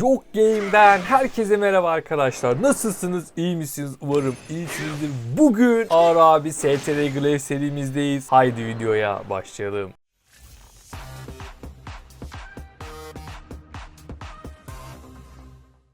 Yok Game'den herkese merhaba arkadaşlar. Nasılsınız? İyi misiniz? Umarım iyisinizdir. Bugün Ağır abi STR Glaive serimizdeyiz. Haydi videoya başlayalım.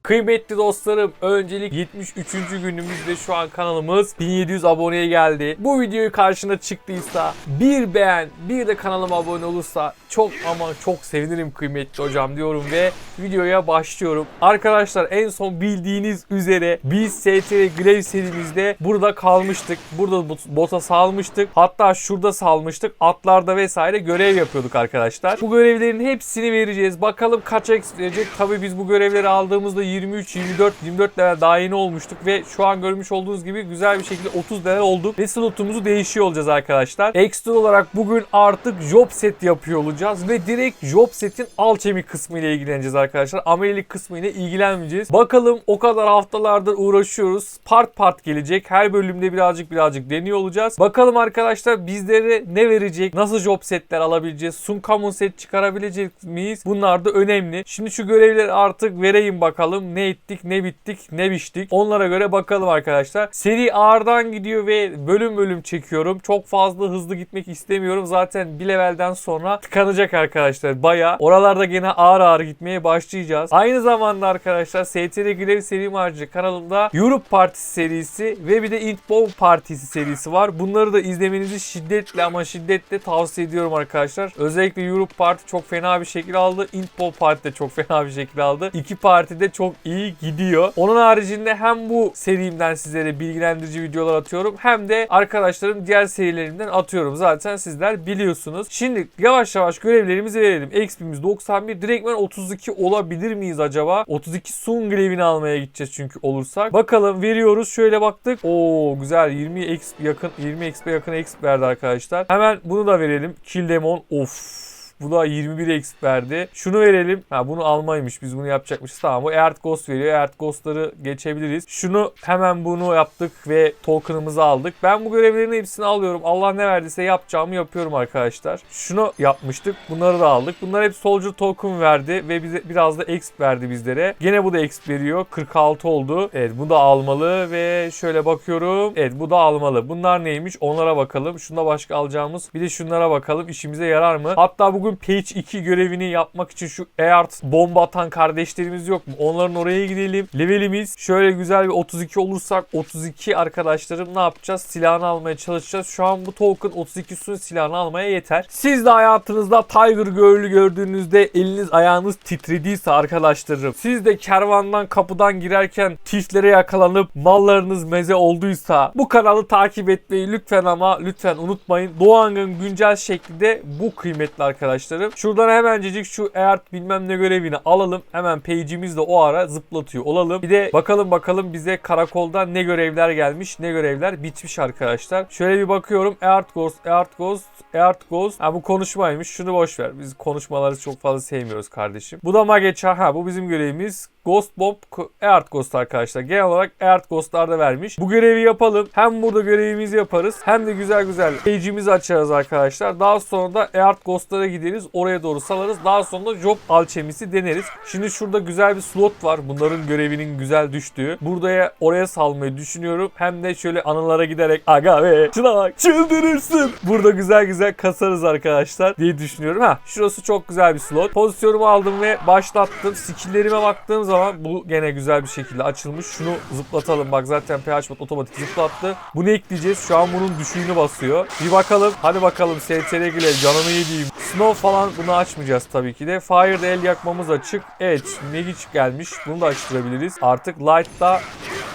Kıymetli dostlarım öncelik 73. günümüzde şu an kanalımız 1700 aboneye geldi. Bu videoyu karşına çıktıysa bir beğen bir de kanalıma abone olursa çok ama çok sevinirim kıymetli hocam diyorum ve videoya başlıyorum. Arkadaşlar en son bildiğiniz üzere biz STR Glaive serimizde burada kalmıştık. Burada bot- bota salmıştık. Hatta şurada salmıştık. Atlarda vesaire görev yapıyorduk arkadaşlar. Bu görevlerin hepsini vereceğiz. Bakalım kaç X verecek. Tabii biz bu görevleri aldığımızda 23, 24, 24 level daha yeni olmuştuk ve şu an görmüş olduğunuz gibi güzel bir şekilde 30 level olduk ve slotumuzu değişiyor olacağız arkadaşlar. Ekstra olarak bugün artık job set yapıyor olacağız ve direkt job setin alchemy kısmı ile ilgileneceğiz arkadaşlar. Amelilik kısmı ile ilgilenmeyeceğiz. Bakalım o kadar haftalardır uğraşıyoruz. Part part gelecek. Her bölümde birazcık birazcık deniyor olacağız. Bakalım arkadaşlar bizlere ne verecek? Nasıl job setler alabileceğiz? Suncommon set çıkarabilecek miyiz? Bunlar da önemli. Şimdi şu görevleri artık vereyim bakalım. Ne ettik, ne bittik, ne biçtik. Onlara göre bakalım arkadaşlar. Seri ağırdan gidiyor ve bölüm bölüm çekiyorum. Çok fazla hızlı gitmek istemiyorum. Zaten bir levelden sonra tıkanacak arkadaşlar. Baya. Oralarda gene ağır ağır gitmeye başlayacağız. Aynı zamanda arkadaşlar STR Glaive seri harcı kanalımda Europe Partisi serisi ve bir de Intbomb Partisi serisi var. Bunları da izlemenizi şiddetle ama şiddetle tavsiye ediyorum arkadaşlar. Özellikle Europe Parti çok fena bir şekil aldı. Intbomb Parti de çok fena bir şekil aldı. İki parti de çok iyi gidiyor. Onun haricinde hem bu serimden sizlere bilgilendirici videolar atıyorum hem de arkadaşlarım diğer serilerimden atıyorum. Zaten sizler biliyorsunuz. Şimdi yavaş yavaş görevlerimizi verelim. XP'miz 91. Direktmen 32 olabilir miyiz acaba? 32 Sun Glaive'ini almaya gideceğiz çünkü olursak. Bakalım veriyoruz. Şöyle baktık. Oo güzel 20 XP yakın 20 XP yakın XP verdi arkadaşlar. Hemen bunu da verelim. Kill Demon. Of. Bu da 21 exp verdi. Şunu verelim. Ha bunu almaymış. Biz bunu yapacakmışız. Tamam bu Earth Ghost veriyor. Earth Ghost'ları geçebiliriz. Şunu hemen bunu yaptık ve token'ımızı aldık. Ben bu görevlerin hepsini alıyorum. Allah ne verdiyse yapacağımı yapıyorum arkadaşlar. Şunu yapmıştık. Bunları da aldık. Bunlar hep Soldier Token verdi ve bize biraz da exp verdi bizlere. Gene bu da exp veriyor. 46 oldu. Evet bu da almalı ve şöyle bakıyorum. Evet bu da almalı. Bunlar neymiş? Onlara bakalım. Şunda başka alacağımız. Bir de şunlara bakalım. İşimize yarar mı? Hatta bugün Page 2 görevini yapmak için şu Eart bomba atan kardeşlerimiz yok mu? Onların oraya gidelim. Levelimiz şöyle güzel bir 32 olursak 32 arkadaşlarım ne yapacağız? Silahını almaya çalışacağız. Şu an bu token 32 sun silahını almaya yeter. Siz de hayatınızda Tiger Girl'ü gördüğünüzde eliniz ayağınız titrediyse arkadaşlarım. Siz de kervandan kapıdan girerken tiflere yakalanıp mallarınız meze olduysa bu kanalı takip etmeyi lütfen ama lütfen unutmayın. Doğan'ın güncel şeklinde bu kıymetli arkadaşlarım. Şuradan hemencecik şu Eart bilmem ne görevini alalım. Hemen page'imiz de o ara zıplatıyor olalım. Bir de bakalım bakalım bize karakoldan ne görevler gelmiş ne görevler bitmiş arkadaşlar. Şöyle bir bakıyorum. Eart Ghost, Eart Ghost, Eart Ghost. Ha bu konuşmaymış. Şunu boş ver. Biz konuşmaları çok fazla sevmiyoruz kardeşim. Bu da Magecha. Ha bu bizim görevimiz. Ghost Bomb Earth Ghost arkadaşlar. Genel olarak Earth Ghost'lar da vermiş. Bu görevi yapalım. Hem burada görevimizi yaparız. Hem de güzel güzel page'imizi açarız arkadaşlar. Daha sonra da Earth Ghost'lara gideriz. Oraya doğru salarız. Daha sonra Job Alchemist'i deneriz. Şimdi şurada güzel bir slot var. Bunların görevinin güzel düştüğü. Buraya oraya salmayı düşünüyorum. Hem de şöyle anılara giderek aga ve şuna bak çıldırırsın. Burada güzel güzel kasarız arkadaşlar diye düşünüyorum. Ha şurası çok güzel bir slot. Pozisyonumu aldım ve başlattım. Skill'lerime baktığım zaman bu gene güzel bir şekilde açılmış. Şunu zıplatalım. Bak zaten PH bot otomatik zıplattı. Bunu ekleyeceğiz. Şu an bunun düşüğünü basıyor. Bir bakalım. Hadi bakalım STR güle canımı yediğim. Snow falan bunu açmayacağız tabii ki de. Fire'da el yakmamız açık. Evet Magic gelmiş. Bunu da açtırabiliriz. Artık Light'ta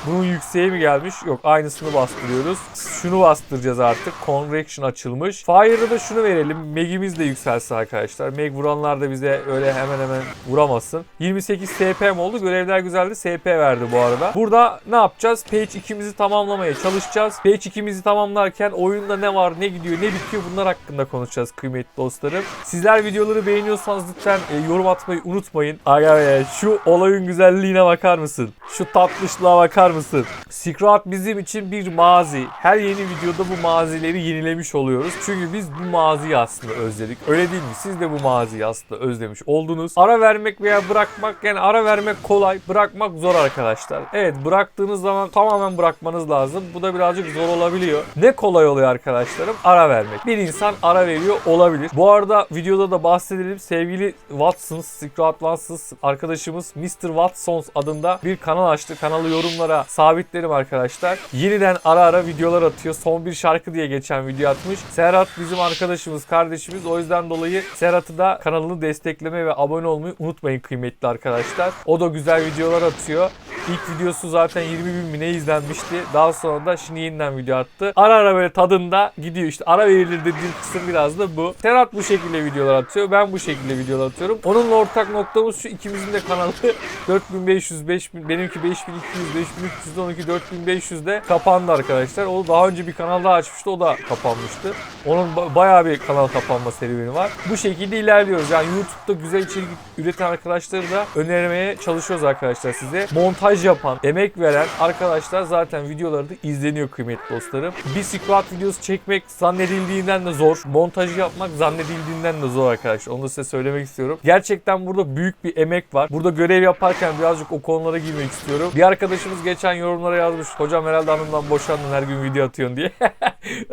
bunun yükseği mi gelmiş? Yok aynısını bastırıyoruz. Şunu bastıracağız artık. Convection açılmış. Fire'da da şunu verelim. Meg'imiz de yükselse arkadaşlar. Meg vuranlar da bize öyle hemen hemen vuramasın. 28 SP'm oldu. Görevler güzeldi. SP verdi bu arada. Burada ne yapacağız? Page 2'mizi tamamlamaya çalışacağız. Page 2'mizi tamamlarken oyunda ne var, ne gidiyor, ne bitiyor bunlar hakkında konuşacağız kıymetli dostlarım. Sizler videoları beğeniyorsanız lütfen e, yorum atmayı unutmayın. Aga şu olayın güzelliğine bakar mısın? Şu tatlışlığa bakar anlar mısın? Secret bizim için bir mazi. Her yeni videoda bu mazileri yenilemiş oluyoruz. Çünkü biz bu maziyi aslında özledik. Öyle değil mi? Siz de bu maziyi aslında özlemiş oldunuz. Ara vermek veya bırakmak yani ara vermek kolay, bırakmak zor arkadaşlar. Evet bıraktığınız zaman tamamen bırakmanız lazım. Bu da birazcık zor olabiliyor. Ne kolay oluyor arkadaşlarım? Ara vermek. Bir insan ara veriyor olabilir. Bu arada videoda da bahsedelim. Sevgili Watson, Secret Watsons arkadaşımız Mr. Watsons adında bir kanal açtı. Kanalı yorumlara sabitlerim arkadaşlar. Yeniden ara ara videolar atıyor. Son bir şarkı diye geçen video atmış. Serhat bizim arkadaşımız, kardeşimiz. O yüzden dolayı Serhat'ı da kanalını desteklemeyi ve abone olmayı unutmayın kıymetli arkadaşlar. O da güzel videolar atıyor. İlk videosu zaten 20 bin mi izlenmişti. Daha sonra da şimdi yeniden video attı. Ara ara böyle tadında gidiyor işte. Ara verilir dediğim kısım biraz da bu. Serhat bu şekilde videolar atıyor. Ben bu şekilde videolar atıyorum. Onunla ortak noktamız şu ikimizin de kanalı 4500, 5000, benimki 5200, 5300, onunki 4500'de kapandı arkadaşlar. O daha önce bir kanal daha açmıştı. O da kapanmıştı. Onun ba- bayağı bir kanal kapanma serüveni var. Bu şekilde ilerliyoruz. Yani YouTube'da güzel içerik üreten arkadaşları da önermeye çalışıyoruz arkadaşlar size. Montaj yapan, emek veren arkadaşlar zaten videoları da izleniyor kıymetli dostlarım. Bir squat videosu çekmek zannedildiğinden de zor. Montajı yapmak zannedildiğinden de zor arkadaşlar. Onu da size söylemek istiyorum. Gerçekten burada büyük bir emek var. Burada görev yaparken birazcık o konulara girmek istiyorum. Bir arkadaşımız geçen yorumlara yazmış. Hocam herhalde hanımdan boşandın her gün video atıyorsun diye.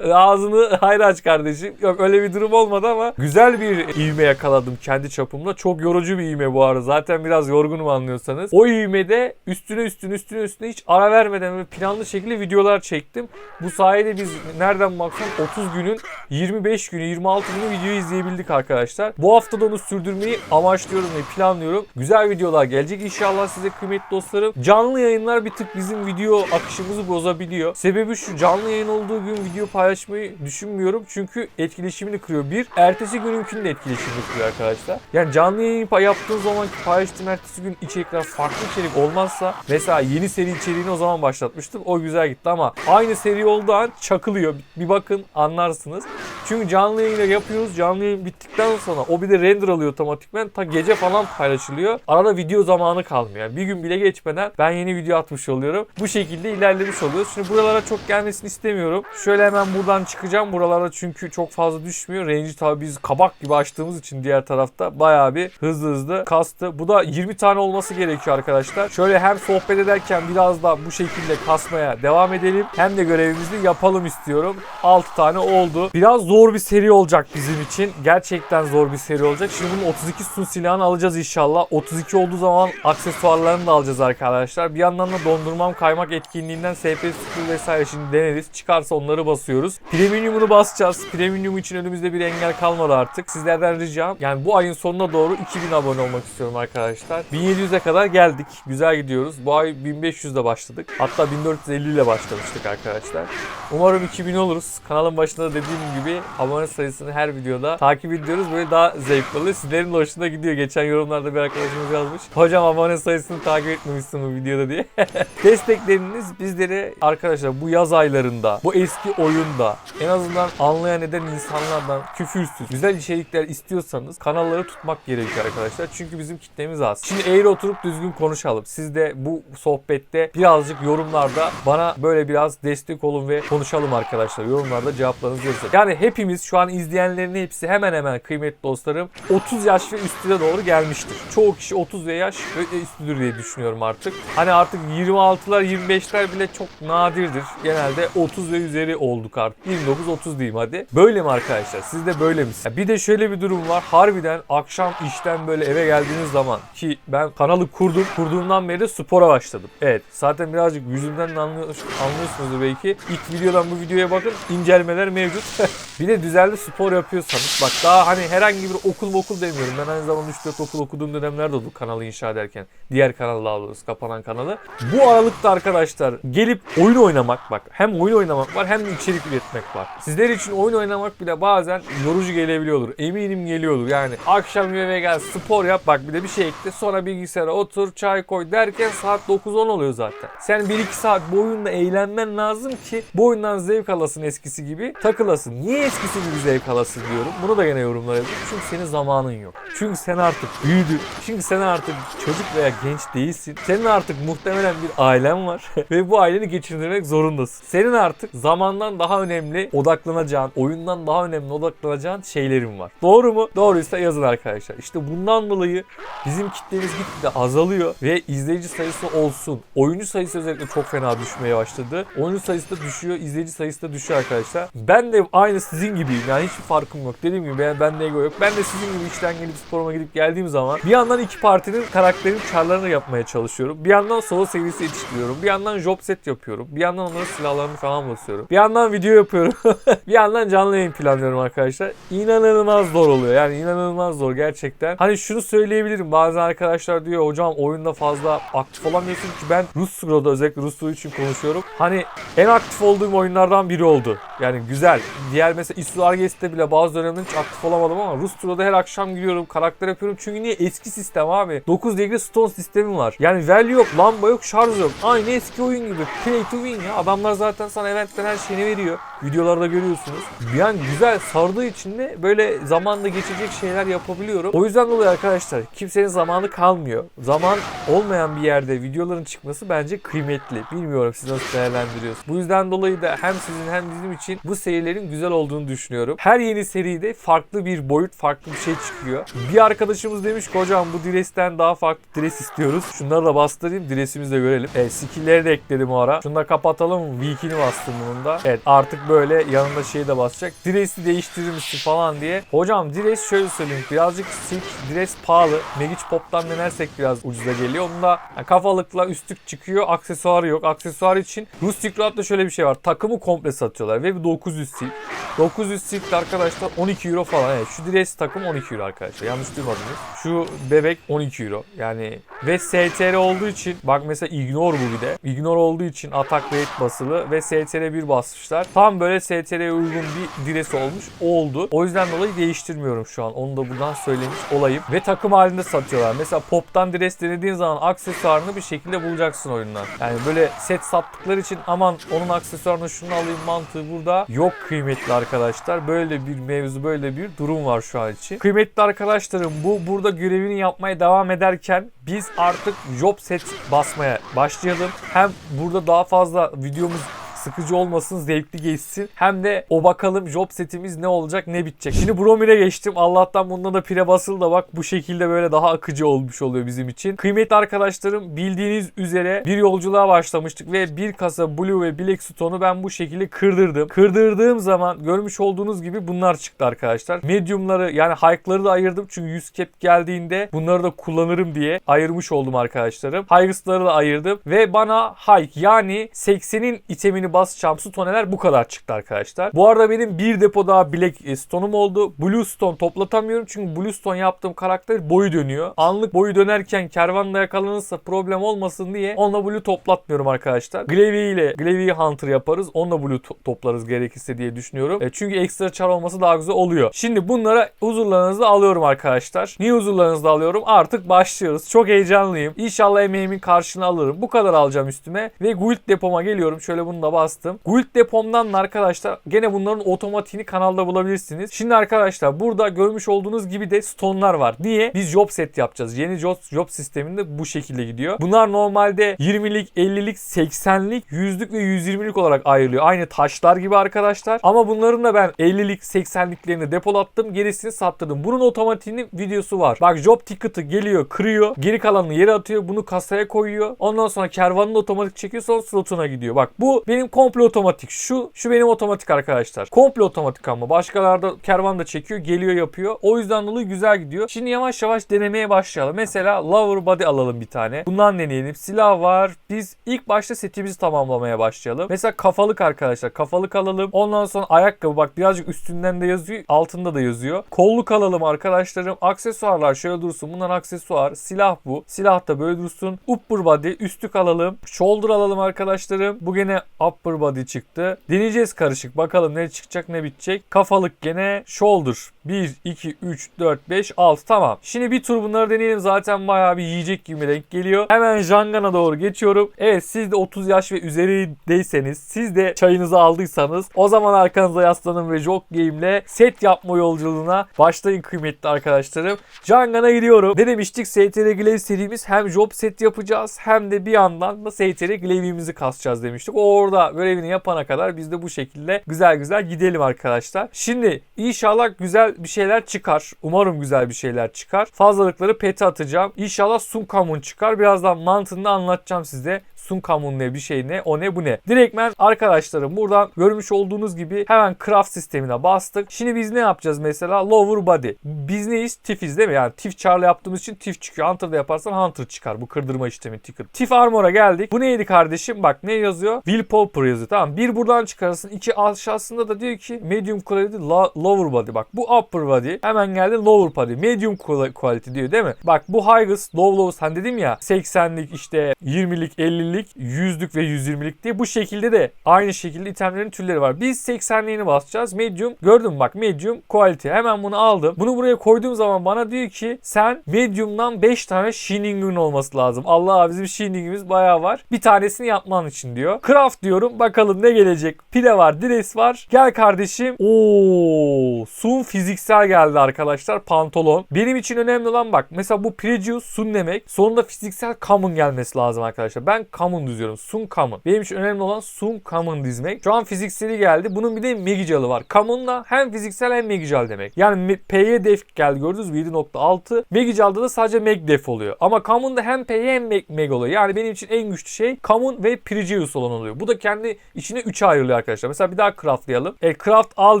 Ağzını hayra aç kardeşim. Yok öyle bir durum olmadı ama güzel bir ivme yakaladım kendi çapımda. Çok yorucu bir ivme bu arada. Zaten biraz yorgunum anlıyorsanız. O ivmede üstüne üstüne üstüne üstüne hiç ara vermeden ve planlı şekilde videolar çektim. Bu sayede biz nereden baksan 30 günün 25 günü 26 günü video izleyebildik arkadaşlar. Bu hafta da onu sürdürmeyi amaçlıyorum ve planlıyorum. Güzel videolar gelecek inşallah size kıymetli dostlarım. Canlı yayınlar bir tık bizim video akışımızı bozabiliyor. Sebebi şu canlı yayın olduğu gün video paylaşmayı düşünmüyorum. Çünkü etkileşimini kırıyor. Bir, ertesi gününkünün de etkileşimini kırıyor arkadaşlar. Yani canlı yayın yaptığın zaman paylaştığım ertesi gün içerikler farklı içerik olmazsa mesela yeni seri içeriğini o zaman başlatmıştım. O güzel gitti ama aynı seri olduğu an çakılıyor. Bir bakın anlarsınız. Çünkü canlı yayını yapıyoruz. Canlı yayın bittikten sonra o bir de render alıyor otomatikmen. Ta gece falan paylaşılıyor. Arada video zamanı kalmıyor. Yani bir gün bile geçmeden ben yeni video atmış oluyorum. Bu şekilde ilerlemiş oluyoruz. Şimdi buralara çok gelmesini istemiyorum. Şöyle hemen buradan çıkacağım. Buralarda çünkü çok fazla düşmüyor. Range'i tabii biz kabak gibi açtığımız için diğer tarafta bayağı bir hızlı hızlı kastı. Bu da 20 tane olması gerekiyor arkadaşlar. Şöyle hem sohbet ederken biraz da bu şekilde kasmaya devam edelim. Hem de görevimizi yapalım istiyorum. 6 tane oldu. Biraz zor bir seri olacak bizim için. Gerçekten zor bir seri olacak. Şimdi bunun 32 sun silahını alacağız inşallah. 32 olduğu zaman aksesuarlarını da alacağız arkadaşlar. Bir yandan da dondurmam kaymak etkinliğinden SP0 vesaire şimdi deneriz. Çıkarsa onları basıyoruz. Premium'unu basacağız. Premium için önümüzde bir engel kalmadı artık. Sizlerden ricam yani bu ayın sonuna doğru 2000 abone olmak istiyorum arkadaşlar. 1700'e kadar geldik. Güzel gidiyoruz. Bu ay 1500'de başladık. Hatta 1450 ile başlamıştık arkadaşlar. Umarım 2000 oluruz. Kanalın başında da dediğim gibi abone sayısını her videoda takip ediyoruz. Böyle daha zevkli oluyor. Sizlerin de hoşuna gidiyor. Geçen yorumlarda bir arkadaşımız yazmış. Hocam abone sayısını takip etmemişsin bu videoda diye. Destekleriniz bizleri arkadaşlar bu yaz aylarında, bu eski oyunda en azından anlayan eden insanlardan küfürsüz, güzel içerikler istiyorsanız kanalları tutmak gerekiyor arkadaşlar. Çünkü bizim kitlemiz az. Şimdi eğri oturup düzgün konuşalım. Siz de bu sohbette birazcık yorumlarda bana böyle biraz destek olun ve konuşalım arkadaşlar. Yorumlarda cevaplarınızı yazın. Yani hepimiz şu an izleyenlerin hepsi hemen hemen kıymetli dostlarım 30 yaş ve üstüne doğru gelmiştir. Çoğu kişi 30 ve yaş ve üstüdür diye düşünüyorum artık. Hani artık 26'lar 25'ler bile çok nadirdir. Genelde 30 ve üzeri olduk artık. 29-30 diyeyim hadi. Böyle mi arkadaşlar? Siz de böyle misiniz? Bir de şöyle bir durum var. Harbiden akşam işten böyle eve geldiğiniz zaman ki ben kanalı kurdum. Kurduğumdan beri de spora başladım. Evet. Zaten birazcık yüzümden de anlıyor, anlıyorsunuz belki. İlk videodan bu videoya bakın. incelmeler mevcut. bir de düzenli spor yapıyorsanız bak daha hani herhangi bir okul okul demiyorum. Ben aynı zamanda 3-4 okul okuduğum dönemler de oldu kanalı inşa ederken. Diğer kanalı daha doğrusu kapanan kanalı. Bu aralıkta arkadaşlar gelip oyun oynamak bak hem oyun oynamak var hem de içerik üretmek var. Sizler için oyun oynamak bile bazen yorucu gelebiliyordur. Eminim geliyordur. Yani akşam eve gel spor yap bak bir de bir şey ekle sonra bilgisayara otur çay koy derken saat 9-10 oluyor zaten. Sen 1-2 saat bu oyunda eğlenmen lazım ki bu oyundan zevk alasın eskisi gibi takılasın. Niye eskisi gibi zevk alasın diyorum. Bunu da gene yorumlara yazın. Çünkü senin zamanın yok. Çünkü sen artık büyüdün. Çünkü sen artık çocuk veya genç değilsin. Senin artık muhtemelen bir ailen var. Ve bu aileni geçindirmek zorundasın. Senin artık zamandan daha önemli odaklanacağın, oyundan daha önemli odaklanacağın şeylerin var. Doğru mu? Doğruysa yazın arkadaşlar. İşte bundan dolayı bizim kitlemiz gitgide azalıyor ve izleyici sayısı olsun. Oyuncu sayısı özellikle çok fena düşmeye başladı. Oyuncu sayısı da düşüyor, izleyici sayısı da düşüyor arkadaşlar. Ben de aynı sizin gibiyim. Yani hiçbir farkım yok. Dediğim gibi ben, bende ego yok. Ben de sizin gibi işten gelip sporuma gidip geldiğim zaman bir yandan iki partinin karakterin çarlarını yapmaya çalışıyorum. Bir yandan solo seviyesi yetiştiriyorum. Bir yandan job set yapıyorum. Bir yandan onların silahlarını falan basıyorum. Bir yandan video yapıyorum. bir yandan canlı yayın planlıyorum arkadaşlar. İnanılmaz zor oluyor. Yani inanılmaz zor gerçekten. Hani şunu söyleyebilirim. Bazen arkadaşlar diyor hocam oyunda fazla aktif olamıyorsun ki ben Rus Stro'da özellikle Rus için konuşuyorum. Hani en aktif olduğum oyunlardan biri oldu. Yani güzel. Diğer mesela Isu Arges'te bile bazı dönemler hiç aktif olamadım ama Rus Stro'da her akşam giriyorum. Karakter yapıyorum. Çünkü niye? Eski sistem abi. 9 degre stone sistemi var. Yani value yok, lamba yok, şarj yok. Aynı eski oyun gibi. Play to win ya. Adamlar zaten sana eventten her şeyini veriyor. Videolarda görüyorsunuz. Yani güzel sardığı için de böyle zamanda geçecek şeyler yapabiliyorum. O yüzden dolayı arkadaşlar kimsenin zamanı kalmıyor. Zaman olmayan bir yerde videoların çıkması bence kıymetli. Bilmiyorum siz nasıl değerlendiriyorsunuz. Bu yüzden dolayı da hem sizin hem bizim için bu serilerin güzel olduğunu düşünüyorum. Her yeni seride farklı bir boyut, farklı bir şey çıkıyor. Bir arkadaşımız demiş ki hocam bu Dires'ten daha farklı Dires istiyoruz. Şunları da bastırayım Dires'imizi de görelim. Evet skill'leri de ekledim o ara. Şunu da kapatalım. V2'ni bastım bunun da. Evet artık böyle yanında şey de basacak. Dires'i değiştirir falan diye. Hocam Dires şöyle söyleyeyim. Birazcık silk Dires pahalı. Magic Pop'tan denersek biraz ucuza geliyor. Onun da yani kafalıkla üstlük çıkıyor. Aksesuarı yok. Aksesuar için Rustic Road'da şöyle bir şey var. Takımı komple satıyorlar ve bir 900 silk. 900 silk arkadaşlar 12 euro falan. Evet şu Dires takım 12 euro arkadaşlar. Yanlış duymadınız. Şu bebek 12 euro. Yani ve STR olduğu için bak mesela ignore bu bir de. Ignore olduğu için atak rate basılı ve STR 1 basmışlar. Tam böyle STR'ye uygun bir Dires olmuş. Oldu. O yüzden dolayı değiştirmiyorum şu an. Onu da buradan söylemiş olayım. Ve takım halinde satıyorlar. Mesela Pop'tan Dires denediğin zaman aksesuarını bir şekilde bulacaksın oyundan. Yani böyle set sattıkları için aman onun aksesuarını şunu alayım mantığı burada yok kıymetli arkadaşlar. Böyle bir mevzu böyle bir durum var şu an için. Kıymetli arkadaşlarım bu burada görevini yapmaya devam ederken biz artık job set basmaya başlayalım. Hem burada daha fazla videomuz sıkıcı olmasın, zevkli geçsin. Hem de o bakalım job setimiz ne olacak, ne bitecek. Şimdi Bromir'e geçtim. Allah'tan bunda da pire basılı da bak bu şekilde böyle daha akıcı olmuş oluyor bizim için. Kıymetli arkadaşlarım bildiğiniz üzere bir yolculuğa başlamıştık ve bir kasa Blue ve Black Stone'u ben bu şekilde kırdırdım. Kırdırdığım zaman görmüş olduğunuz gibi bunlar çıktı arkadaşlar. Medium'ları yani Hike'ları da ayırdım çünkü 100 cap geldiğinde bunları da kullanırım diye ayırmış oldum arkadaşlarım. Highest'ları da ayırdım ve bana Hike yani 80'in itemini basacağım stoneler bu kadar çıktı arkadaşlar. Bu arada benim bir depo daha Black Stone'um oldu. Blue Stone toplatamıyorum çünkü Blue Stone yaptığım karakter boyu dönüyor. Anlık boyu dönerken kervanla yakalanırsa problem olmasın diye onunla Blue toplatmıyorum arkadaşlar. Glavy ile Glavy Hunter yaparız. Onunla Blue to- toplarız gerekirse diye düşünüyorum. E, çünkü ekstra çar olması daha güzel oluyor. Şimdi bunları huzurlarınızda alıyorum arkadaşlar. Niye huzurlarınızda alıyorum? Artık başlıyoruz. Çok heyecanlıyım. İnşallah emeğimin karşılığını alırım. Bu kadar alacağım üstüme ve guild depoma geliyorum. Şöyle bunu da bastım. Guild depomdan da arkadaşlar gene bunların otomatiğini kanalda bulabilirsiniz. Şimdi arkadaşlar burada görmüş olduğunuz gibi de stone'lar var. Niye? Biz job set yapacağız. Yeni job, job sisteminde bu şekilde gidiyor. Bunlar normalde 20'lik, 50'lik, 80'lik, 100'lük ve 120'lik olarak ayrılıyor. Aynı taşlar gibi arkadaşlar. Ama bunların da ben 50'lik, 80'liklerini depolattım. Gerisini sattırdım. Bunun otomatiğinin videosu var. Bak job ticket'ı geliyor, kırıyor. Geri kalanını yere atıyor. Bunu kasaya koyuyor. Ondan sonra kervanını otomatik çekiyor. Sonra slotuna gidiyor. Bak bu benim komple otomatik. Şu şu benim otomatik arkadaşlar. Komple otomatik ama. Başkalarda kervan da çekiyor. Geliyor yapıyor. O yüzden dolayı güzel gidiyor. Şimdi yavaş yavaş denemeye başlayalım. Mesela lover body alalım bir tane. Bundan deneyelim. Silah var. Biz ilk başta setimizi tamamlamaya başlayalım. Mesela kafalık arkadaşlar. Kafalık alalım. Ondan sonra ayakkabı. Bak birazcık üstünden de yazıyor. Altında da yazıyor. Kolluk alalım arkadaşlarım. Aksesuarlar şöyle dursun. Bunlar aksesuar. Silah bu. Silah da böyle dursun. Upper body. Üstlük alalım. Shoulder alalım arkadaşlarım. Bu gene up upper body çıktı. Deneyeceğiz karışık. Bakalım ne çıkacak ne bitecek. Kafalık gene shoulder. 1, 2, 3, 4, 5, 6 tamam. Şimdi bir tur bunları deneyelim. Zaten bayağı bir yiyecek gibi denk geliyor. Hemen Jangan'a doğru geçiyorum. Evet siz de 30 yaş ve üzerindeyseniz siz de çayınızı aldıysanız o zaman arkanıza yaslanın ve Jog Game'le set yapma yolculuğuna başlayın kıymetli arkadaşlarım. Jangan'a gidiyorum. Ne demiştik? STR Glaive serimiz hem job set yapacağız hem de bir yandan da STR Glaive'imizi kasacağız demiştik. O orada görevini yapana kadar biz de bu şekilde güzel güzel gidelim arkadaşlar. Şimdi inşallah güzel bir şeyler çıkar. Umarım güzel bir şeyler çıkar. Fazlalıkları pete atacağım. İnşallah Sunkamun çıkar. Birazdan mantığını anlatacağım size. Sunkamun ne bir şey ne o ne bu ne. Direktmen arkadaşlarım buradan görmüş olduğunuz gibi hemen craft sistemine bastık. Şimdi biz ne yapacağız mesela lower body. Biz neyiz? Tifiz değil mi? Yani tif charla yaptığımız için tif çıkıyor. Hunter'da yaparsan hunter çıkar. Bu kırdırma işlemi ticket. Tif armor'a geldik. Bu neydi kardeşim? Bak ne yazıyor? Will Popper yazıyor. Tamam. Bir buradan çıkarırsın. iki aşağısında da diyor ki medium quality lower body. Bak bu upper body. Hemen geldi lower body. Medium quality diyor değil mi? Bak bu highest, low lowest. Hani dedim ya 80'lik işte 20'lik 50'lik 100'lük ve 120'lik diye bu şekilde de aynı şekilde itemlerin türleri var. Biz 80'liğini basacağız. Medium gördün mü bak medium quality. Hemen bunu aldım. Bunu buraya koyduğum zaman bana diyor ki sen medium'dan 5 tane shining'in olması lazım. Allah bizim shining'imiz bayağı var. Bir tanesini yapman için diyor. Craft diyorum. Bakalım ne gelecek. Pile var, dress var. Gel kardeşim. Oo, sun fiziksel geldi arkadaşlar. Pantolon. Benim için önemli olan bak. Mesela bu Pregious sun demek. Sonunda fiziksel common gelmesi lazım arkadaşlar. Ben common diziyorum. Sun common. Benim için önemli olan sun common dizmek. Şu an fizikseli geldi. Bunun bir de Megicalı var. Common'la hem fiziksel hem Megical demek. Yani P'ye def geldi gördünüz mü? 7.6. Megical'da da sadece Meg def oluyor. Ama Common'da hem P'ye hem Meg, Meg oluyor. Yani benim için en güçlü şey Common ve Pregious olan oluyor. Bu da kendi içine 3'e ayrılıyor arkadaşlar. Mesela bir daha craftlayalım. E, craft al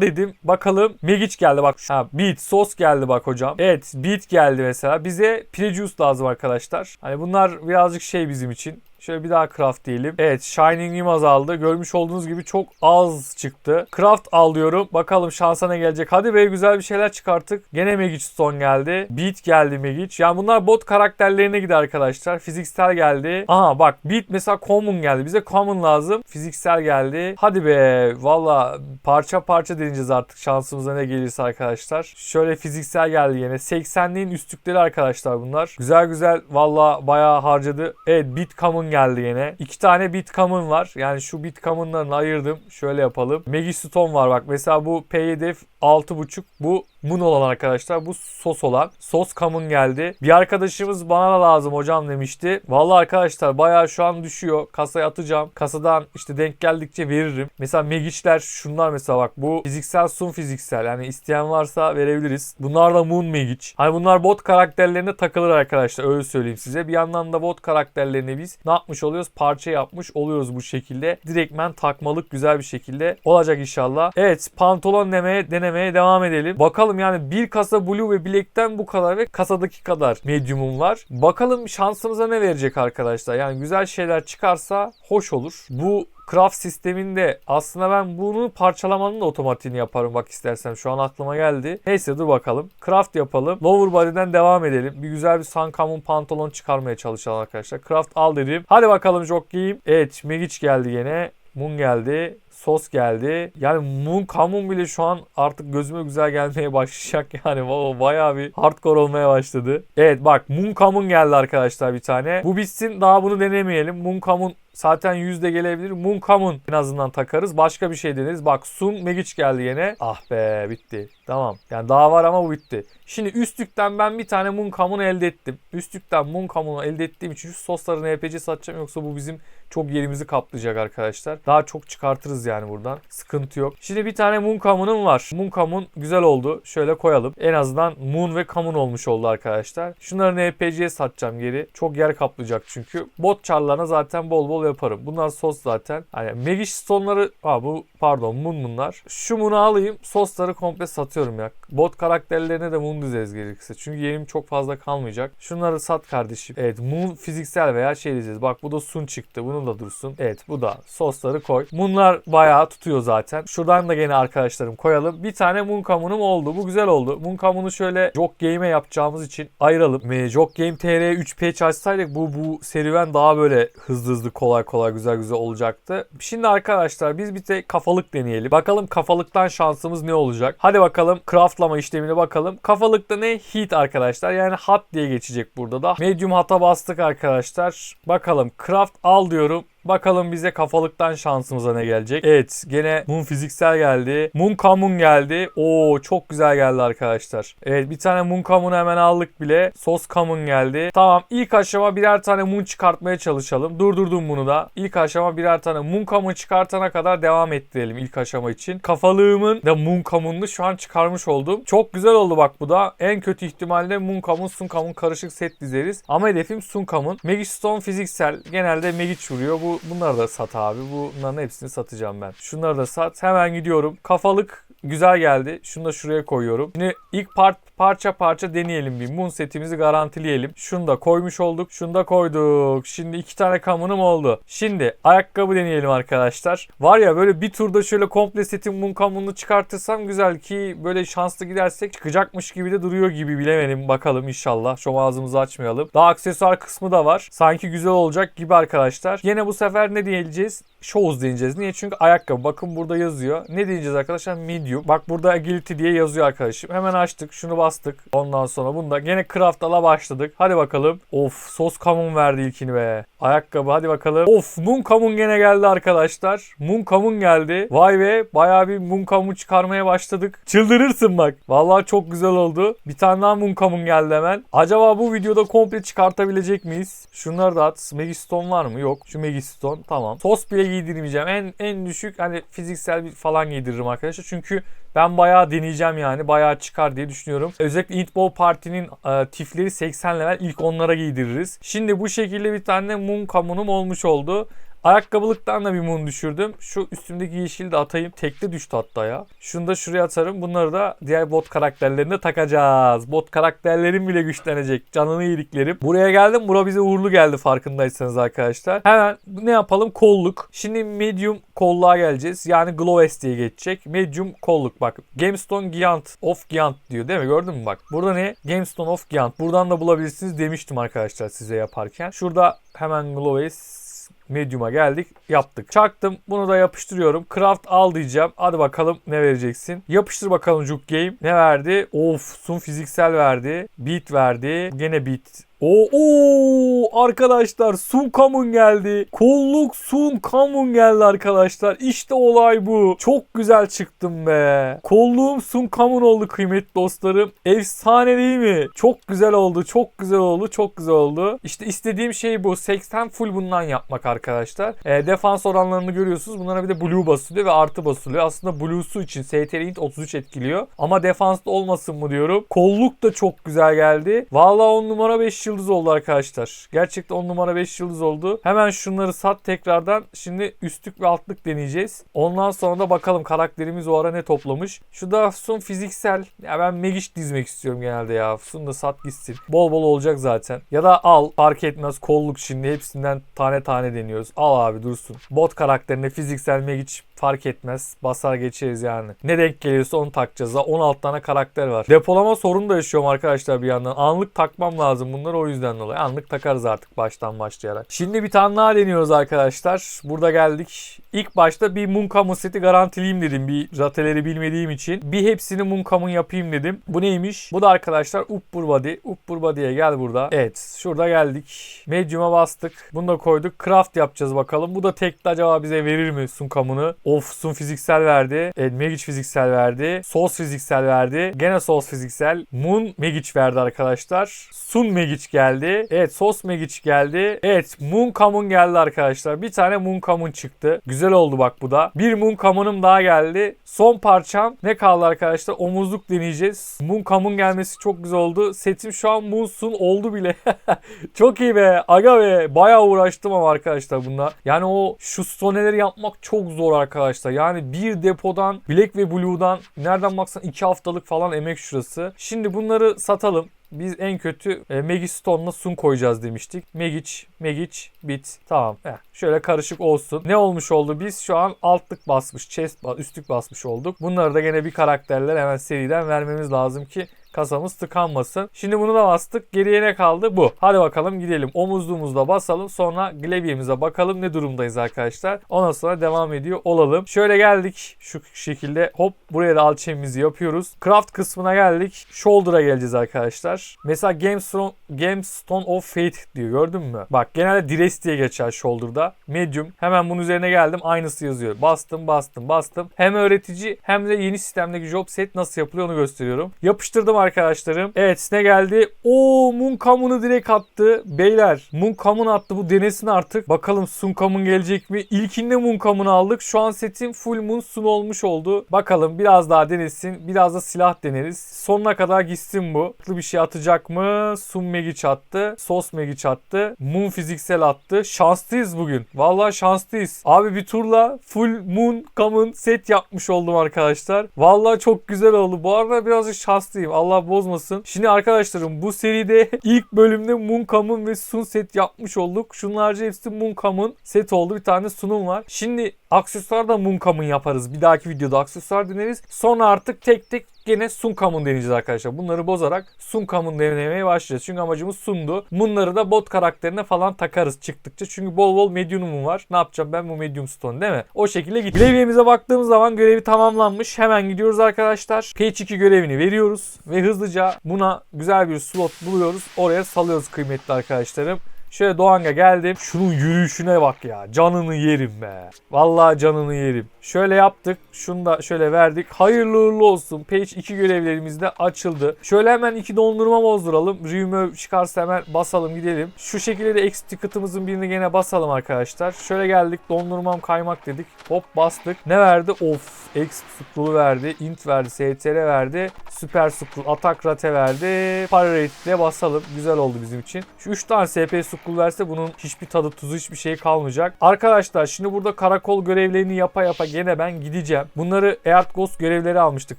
dedim. Bakalım. Megic geldi bak. Ha, beat, sos geldi bak hocam. Evet beat geldi mesela. Bize Pregious lazım arkadaşlar. Hani bunlar birazcık şey bizim için. Şöyle bir daha craft diyelim. Evet Shining'im azaldı. Görmüş olduğunuz gibi çok az çıktı. Craft al diyorum. Bakalım şansa ne gelecek. Hadi be güzel bir şeyler çıkarttık. Gene Magic Stone geldi. Beat geldi Magic. Yani bunlar bot karakterlerine gider arkadaşlar. Fiziksel geldi. Aha bak Beat mesela Common geldi. Bize Common lazım. Fiziksel geldi. Hadi be. Valla parça parça deneyeceğiz artık şansımıza ne gelirse arkadaşlar. Şöyle fiziksel geldi yine. 80'liğin üstlükleri arkadaşlar bunlar. Güzel güzel valla bayağı harcadı. Evet Beat Common geldi yine. İki tane Bitcoin var. Yani şu Bitcoin'larını ayırdım. Şöyle yapalım. Megistone var bak. Mesela bu PYDF 6.5. Bu Moon olan arkadaşlar. Bu sos olan. Sos Common geldi. Bir arkadaşımız bana da lazım hocam demişti. Vallahi arkadaşlar bayağı şu an düşüyor. Kasaya atacağım. Kasadan işte denk geldikçe veririm. Mesela Megic'ler şunlar mesela bak. Bu fiziksel sun fiziksel. Yani isteyen varsa verebiliriz. Bunlar da Moon Magic. Hani bunlar bot karakterlerine takılır arkadaşlar. Öyle söyleyeyim size. Bir yandan da bot karakterlerini biz ne yapmış oluyoruz? Parça yapmış oluyoruz bu şekilde. Direktmen takmalık güzel bir şekilde olacak inşallah. Evet pantolon demeye, denemeye devam edelim. Bakalım yani bir kasa blue ve black'ten bu kadar ve kasadaki kadar medium'um var. Bakalım şansımıza ne verecek arkadaşlar. Yani güzel şeyler çıkarsa hoş olur. Bu craft sisteminde aslında ben bunu parçalamanın da otomatiğini yaparım bak istersem şu an aklıma geldi. Neyse dur bakalım. Craft yapalım. Lower body'den devam edelim. Bir güzel bir Sankam'ın pantolon çıkarmaya çalışalım arkadaşlar. Craft al dedim. Hadi bakalım jokeyim. Evet Megic geldi yine. Moon geldi. Sos geldi. Yani Moon Kamun bile şu an artık gözüme güzel gelmeye başlayacak. Yani bayağı bir hardcore olmaya başladı. Evet bak Moon Kamun geldi arkadaşlar bir tane. Bu bitsin daha bunu denemeyelim. Moon Kamun Zaten yüzde gelebilir. Common en azından takarız. Başka bir şey deneriz. Bak Sun Megic geldi yine. Ah be bitti. Tamam. Yani daha var ama bu bitti. Şimdi üstlükten ben bir tane Common elde ettim. Üstlükten Common'u elde ettiğim için şu sosları NPC satacağım. Yoksa bu bizim çok yerimizi kaplayacak arkadaşlar. Daha çok çıkartırız yani buradan. Sıkıntı yok. Şimdi bir tane Moon Common'um var. Moon Common güzel oldu. Şöyle koyalım. En azından Moon ve Common olmuş oldu arkadaşlar. Şunları NPC'ye satacağım geri. Çok yer kaplayacak çünkü. Bot charlarına zaten bol bol yaparım. Bunlar sos zaten. Hani Magic Stone'ları... Aa bu pardon Moon bunlar. Şu Moon'u alayım sosları komple satıyorum ya. Bot karakterlerine de Moon dizeriz gerekirse. Çünkü yerim çok fazla kalmayacak. Şunları sat kardeşim. Evet Moon fiziksel veya şey diyeceğiz. Bak bu da Sun çıktı. Bunu da dursun. Evet bu da. Sosları koy. Moon'lar bayağı tutuyor zaten. Şuradan da gene arkadaşlarım koyalım. Bir tane Moon Kamun'um oldu. Bu güzel oldu. Moon Kamun'u şöyle Jog Game'e yapacağımız için ayıralım. Jog Game TR 3 patch açsaydık bu bu serüven daha böyle hızlı hızlı kolay kolay güzel güzel olacaktı. Şimdi arkadaşlar biz bir tek kafalık deneyelim. Bakalım kafalıktan şansımız ne olacak? Hadi bakalım craftlama işlemine bakalım. Kafalıkta ne? Heat arkadaşlar. Yani hot diye geçecek burada da. Medium hata bastık arkadaşlar. Bakalım craft al diyorum. Bakalım bize kafalıktan şansımıza ne gelecek. Evet gene Moon fiziksel geldi. Moon Kamun geldi. Oo çok güzel geldi arkadaşlar. Evet bir tane Moon Kamun'u hemen aldık bile. Sos Kamun geldi. Tamam ilk aşama birer tane Moon çıkartmaya çalışalım. Durdurdum bunu da. İlk aşama birer tane Moon Kamun çıkartana kadar devam ettirelim ilk aşama için. Kafalığımın da Moon Kamun'unu şu an çıkarmış oldum. Çok güzel oldu bak bu da. En kötü ihtimalle Moon Kamun, Sun Kamun karışık set dizeriz. Ama hedefim Sun Kamun. Megistone fiziksel. Genelde Megich vuruyor. Bu bunları da sat abi. Bunların hepsini satacağım ben. Şunları da sat. Hemen gidiyorum. Kafalık güzel geldi. Şunu da şuraya koyuyorum. Şimdi ilk part parça parça deneyelim bir. Moon setimizi garantileyelim. Şunu da koymuş olduk. Şunu da koyduk. Şimdi iki tane kamunum oldu. Şimdi ayakkabı deneyelim arkadaşlar. Var ya böyle bir turda şöyle komple setin Moon kamununu çıkartırsam güzel ki böyle şanslı gidersek çıkacakmış gibi de duruyor gibi bilemedim. Bakalım inşallah. Şu ağzımızı açmayalım. Daha aksesuar kısmı da var. Sanki güzel olacak gibi arkadaşlar. Yine bu sefer ne diyeceğiz? Shoes diyeceğiz. Niye? Çünkü ayakkabı. Bakın burada yazıyor. Ne diyeceğiz arkadaşlar? Medium. Bak burada agility diye yazıyor arkadaşım. Hemen açtık. Şunu bastık. Ondan sonra bunda gene craft ala başladık. Hadi bakalım. Of sos kamun verdi ilkini be. Ayakkabı hadi bakalım. Of Moon Kamun gene geldi arkadaşlar. Moon Kamun geldi. Vay be bayağı bir Moon Kamun çıkarmaya başladık. Çıldırırsın bak. Vallahi çok güzel oldu. Bir tane daha Moon Kamun geldi hemen. Acaba bu videoda komple çıkartabilecek miyiz? Şunları da at. Megistone var mı? Yok. Şu Megistone tamam. Sos bile giydirmeyeceğim. En en düşük hani fiziksel bir falan giydiririm arkadaşlar. Çünkü ben bayağı deneyeceğim yani. Bayağı çıkar diye düşünüyorum. Özellikle Eatball Parti'nin e, tifleri 80 level ilk onlara giydiririz. Şimdi bu şekilde bir tane mum kamunum olmuş oldu. Ayakkabılıktan da bir mum düşürdüm. Şu üstümdeki yeşili de atayım. Tekte düştü hatta ya. Şunu da şuraya atarım. Bunları da diğer bot karakterlerine takacağız. Bot karakterlerim bile güçlenecek. Canını yediklerim. Buraya geldim. Bura bize uğurlu geldi farkındaysanız arkadaşlar. Hemen ne yapalım? Kolluk. Şimdi medium kolluğa geleceğiz. Yani Glow S diye geçecek. Medium kolluk bak. Gemstone Giant of Giant diyor değil mi? Gördün mü bak. Burada ne? Gemstone of Giant. Buradan da bulabilirsiniz demiştim arkadaşlar size yaparken. Şurada hemen Glow S Medium'a geldik. Yaptık. Çaktım. Bunu da yapıştırıyorum. Craft al diyeceğim. Hadi bakalım ne vereceksin. Yapıştır bakalım Juk Game. Ne verdi? Of Sun fiziksel verdi. Beat verdi. Gene beat Oo, arkadaşlar Sun Kamun geldi. Kolluk Sun Kamun geldi arkadaşlar. İşte olay bu. Çok güzel çıktım be. Kolluğum Sun Kamun oldu kıymetli dostlarım. Efsane değil mi? Çok güzel oldu. Çok güzel oldu. Çok güzel oldu. İşte istediğim şey bu. 80 full bundan yapmak arkadaşlar. E, defans oranlarını görüyorsunuz. Bunlara bir de blue basılıyor ve artı basılıyor. Aslında blue'su için STR int 33 etkiliyor. Ama defansta olmasın mı diyorum. Kolluk da çok güzel geldi. Vallahi 10 numara 5 yıldız oldu arkadaşlar. Gerçekten 10 numara 5 yıldız oldu. Hemen şunları sat tekrardan. Şimdi üstlük ve altlık deneyeceğiz. Ondan sonra da bakalım karakterimiz o ara ne toplamış. Şu da Sun fiziksel. Ya ben Magic dizmek istiyorum genelde ya. Sun da sat gitsin. Bol bol olacak zaten. Ya da al fark etmez kolluk şimdi hepsinden tane tane deniyoruz. Al abi dursun. Bot karakterine fiziksel Magic fark etmez. Basar geçeriz yani. Ne denk geliyorsa onu takacağız. Daha 16 tane karakter var. Depolama sorunu da yaşıyorum arkadaşlar bir yandan. Anlık takmam lazım bunları o yüzden dolayı. Anlık takarız artık baştan başlayarak. Şimdi bir tane daha deniyoruz arkadaşlar. Burada geldik. İlk başta bir Moonkamun seti garantileyim dedim. Bir rateleri bilmediğim için. Bir hepsini Moonkamun yapayım dedim. Bu neymiş? Bu da arkadaşlar Uppur Body. Uppur Body'ye gel burada. Evet. Şurada geldik. Medium'a bastık. Bunu da koyduk. Craft yapacağız bakalım. Bu da tekli acaba bize verir mi Sunkamun'u? Of Sun fiziksel verdi. Evet, Magic fiziksel verdi. Sos fiziksel verdi. Gene Sos fiziksel. Moon Magic verdi arkadaşlar. Sun Magic geldi. Evet Sos Magic geldi. Evet Moon Kamun geldi arkadaşlar. Bir tane Moon Kamun çıktı. Güzel oldu bak bu da. Bir Moon Kamun'um daha geldi. Son parçam ne kaldı arkadaşlar? Omuzluk deneyeceğiz. Moon Kamun gelmesi çok güzel oldu. Setim şu an Moon Sun oldu bile. çok iyi be. Aga be. Bayağı uğraştım ama arkadaşlar bunlar. Yani o şu stoneleri yapmak çok zor arkadaşlar arkadaşlar. Yani bir depodan Black ve Blue'dan nereden baksan 2 haftalık falan emek şurası. Şimdi bunları satalım. Biz en kötü e, Magic Stone'la Sun koyacağız demiştik. Magic, Magic, Bit. Tamam. Heh, şöyle karışık olsun. Ne olmuş oldu? Biz şu an altlık basmış, chest, üstlük basmış olduk. Bunları da gene bir karakterler hemen seriden vermemiz lazım ki kasamız tıkanmasın. Şimdi bunu da bastık. Geriye ne kaldı? Bu. Hadi bakalım gidelim. Omuzluğumuzda basalım. Sonra Glaive'imize bakalım ne durumdayız arkadaşlar. Ondan sonra devam ediyor olalım. Şöyle geldik. Şu şekilde hop buraya da alçemizi yapıyoruz. Craft kısmına geldik. Shoulder'a geleceğiz arkadaşlar. Mesela Gamestone, Gamestone of Fate diyor gördün mü? Bak genelde Dress diye geçer Shoulder'da. Medium. Hemen bunun üzerine geldim. Aynısı yazıyor. Bastım bastım bastım. Hem öğretici hem de yeni sistemdeki job set nasıl yapılıyor onu gösteriyorum. Yapıştırdım arkadaşlarım. Evet ne geldi? Oo Moonkamun'u direkt attı. Beyler Moonkamun attı bu denesin artık. Bakalım Sunkamun gelecek mi? İlkinde Moonkamun'u aldık. Şu an setim full Moon Sun olmuş oldu. Bakalım biraz daha denesin. Biraz da silah deneriz. Sonuna kadar gitsin bu. Bir şey atacak mı? Sun Magic attı. Sos Magic attı. Moon fiziksel attı. Şanslıyız bugün. Vallahi şanslıyız. Abi bir turla full Moon Kamun set yapmış oldum arkadaşlar. Vallahi çok güzel oldu. Bu arada birazcık şanslıyım. Allah bozmasın. Şimdi arkadaşlarım bu seride ilk bölümde Mooncome'un ve Sun set yapmış olduk. Şunlarca hepsi Mooncome'un set oldu. Bir tane Sun'um var. Şimdi aksesuar da Mooncome'un yaparız. Bir dahaki videoda aksesuar deneriz. Sonra artık tek tek gene Sunkamun deneyeceğiz arkadaşlar. Bunları bozarak Sunkamun denemeye başlayacağız. Çünkü amacımız Sun'du. Bunları da bot karakterine falan takarız çıktıkça. Çünkü bol bol Medium'um var. Ne yapacağım ben bu Medium Stone değil mi? O şekilde git. Levyemize baktığımız zaman görevi tamamlanmış. Hemen gidiyoruz arkadaşlar. Page 2 görevini veriyoruz. Ve hızlıca buna güzel bir slot buluyoruz. Oraya salıyoruz kıymetli arkadaşlarım. Şöyle Doğan'a geldim. Şunun yürüyüşüne bak ya. Canını yerim be. Vallahi canını yerim. Şöyle yaptık. Şunu da şöyle verdik. Hayırlı uğurlu olsun. Page 2 görevlerimiz de açıldı. Şöyle hemen iki dondurma bozduralım. Remove çıkarsa hemen basalım gidelim. Şu şekilde de X ticket'ımızın birini gene basalım arkadaşlar. Şöyle geldik. Dondurmam kaymak dedik. Hop bastık. Ne verdi? Of. X scroll'u verdi. Int verdi. STR verdi. Süper scroll. Atak rate verdi. Para rate'de basalım. Güzel oldu bizim için. Şu 3 tane SP scroll verse bunun hiçbir tadı tuzu hiçbir şey kalmayacak. Arkadaşlar şimdi burada karakol görevlerini yapa yapa gene ben gideceğim. Bunları Earth Ghost görevleri almıştık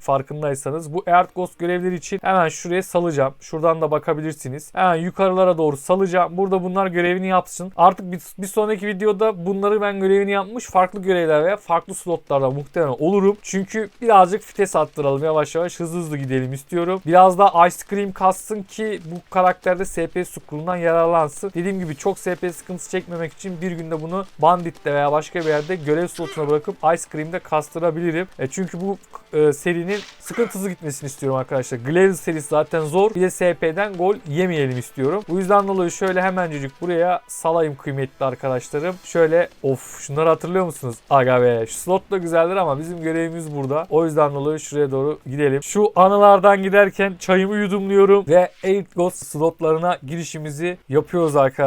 farkındaysanız. Bu Earth Ghost görevleri için hemen şuraya salacağım. Şuradan da bakabilirsiniz. Hemen yukarılara doğru salacağım. Burada bunlar görevini yapsın. Artık bir, bir sonraki videoda bunları ben görevini yapmış farklı görevler veya farklı slotlarda muhtemelen olurum. Çünkü birazcık vites attıralım yavaş yavaş hızlı hızlı gidelim istiyorum. Biraz da Ice Cream kassın ki bu karakterde SP scroll'undan yararlansın. Dediğim gibi çok SP sıkıntısı çekmemek için bir günde bunu Bandit'te veya başka bir yerde görev slotuna bırakıp Ice Cream'de kastırabilirim. E çünkü bu e, serinin sıkıntısı gitmesini istiyorum arkadaşlar. Glaive serisi zaten zor. Bir de SP'den gol yemeyelim istiyorum. Bu yüzden dolayı şöyle hemencecik buraya salayım kıymetli arkadaşlarım. Şöyle of şunları hatırlıyor musunuz? Aga be şu slot da güzeldir ama bizim görevimiz burada. O yüzden dolayı şuraya doğru gidelim. Şu anılardan giderken çayımı yudumluyorum ve 8 Ghost slotlarına girişimizi yapıyoruz arkadaşlar.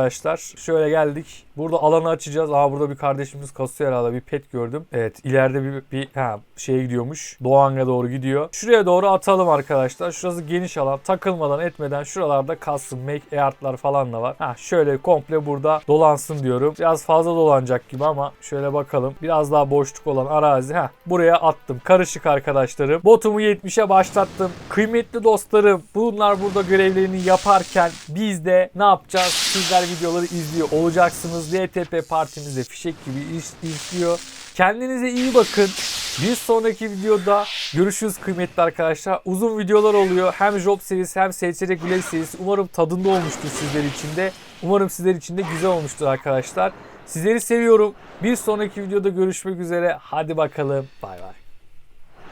Şöyle geldik. Burada alanı açacağız. Aa burada bir kardeşimiz kasıyor herhalde. Bir pet gördüm. Evet ileride bir, bir ha, şeye gidiyormuş. Doğan'a doğru gidiyor. Şuraya doğru atalım arkadaşlar. Şurası geniş alan. Takılmadan etmeden şuralarda kalsın. Make earth'lar falan da var. Ha şöyle komple burada dolansın diyorum. Biraz fazla dolanacak gibi ama şöyle bakalım. Biraz daha boşluk olan arazi. Ha buraya attım. Karışık arkadaşlarım. Botumu 70'e başlattım. Kıymetli dostlarım bunlar burada görevlerini yaparken biz de ne yapacağız? Sizler videoları izliyor olacaksınız. DTP partimizde fişek gibi iş, izliyor. Kendinize iyi bakın. Bir sonraki videoda görüşürüz kıymetli arkadaşlar. Uzun videolar oluyor. Hem Job serisi hem SCR Glaive serisi. Umarım tadında olmuştur sizler için de. Umarım sizler için de güzel olmuştur arkadaşlar. Sizleri seviyorum. Bir sonraki videoda görüşmek üzere. Hadi bakalım. Bay bay.